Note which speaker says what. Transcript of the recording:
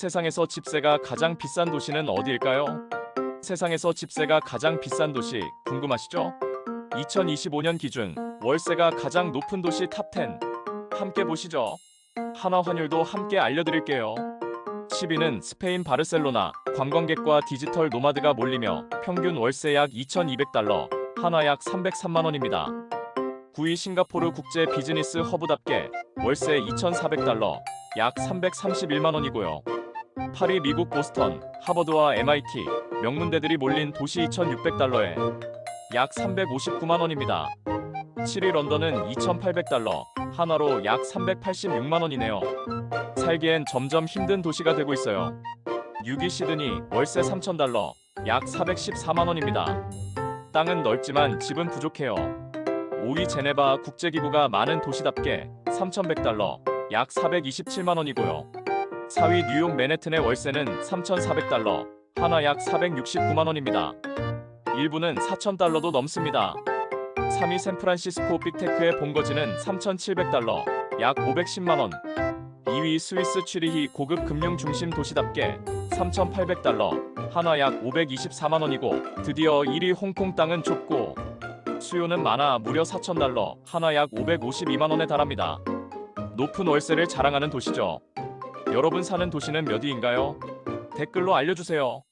Speaker 1: 세상에서 집세가 가장 비싼 도시는 어디일까요? 세상에서 집세가 가장 비싼 도시 궁금하시죠? 2025년 기준 월세가 가장 높은 도시 탑10 함께 보시죠. 한화 환율도 함께 알려드릴게요. 10위는 스페인 바르셀로나 관광객과 디지털 노마드가 몰리며 평균 월세 약 2,200달러, 한화 약 303만 원입니다. 9위 싱가포르 국제 비즈니스 허브답게 월세 2,400달러, 약 331만 원이고요. 8위 미국 보스턴, 하버드와 MIT 명문대들이 몰린 도시 2,600달러에 약 359만 원입니다. 7위 런던은 2,800달러, 한화로 약 386만 원이네요. 살기엔 점점 힘든 도시가 되고 있어요. 6위 시드니 월세 3,000달러, 약 414만 원입니다. 땅은 넓지만 집은 부족해요. 5위 제네바 국제기구가 많은 도시답게 3,100달러, 약 427만 원이고요. 4위 뉴욕 맨해튼의 월세는 3,400달러, 하나 약 469만 원입니다. 일부는 4,000달러도 넘습니다. 3위 샌프란시스코 빅테크의 본거지는 3,700달러, 약 510만 원. 2위 스위스 취리히 고급 금융 중심 도시답게 3,800달러, 하나 약 524만 원이고 드디어 1위 홍콩 땅은 좁고 수요는 많아 무려 4,000달러, 하나 약 552만 원에 달합니다. 높은 월세를 자랑하는 도시죠. 여러분 사는 도시는 몇 위인가요? 댓글로 알려주세요.